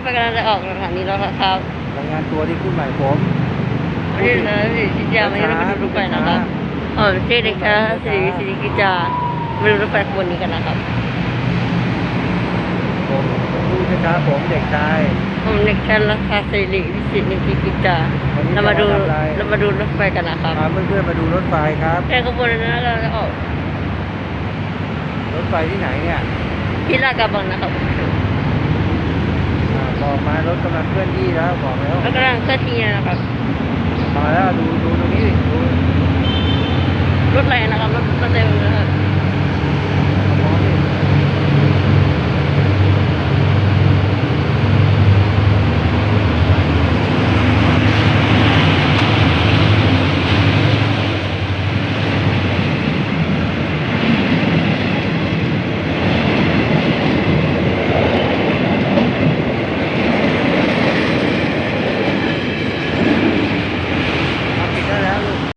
ถไฟกำลังจะออกสถานีแล้วครับรายงานตัวที่ขึ้นใหม่ผมวันนี้นะสิจิจาวันนี้เราไปดูรถไฟนะครับอ๋อเจ๊เด็กชายสิริสิริกิจามาดูรถไฟขบวนนี้กันนะครับผมพูดช้าๆผมเด็กชายผมเด็กชายราคาสิริวิสิตนิติกิจาเรามาดูจาเรามาดูรถไฟกันนะครับพาเพื่อนๆมาดูรถไฟครับแค่ขบวนนั้นเราจะออก รถไฟที่ไหนเนี่ยที่ลาดกระบังนะครับ ถกำลังเคลื่อนที่แล้วบอกแล้วแล้วกำลังเคลื่อนที่นะครับมาแล้วดูดูตรงนี้ดิดูรถอะไรนะครับรถรถเต็มเลยนะครับ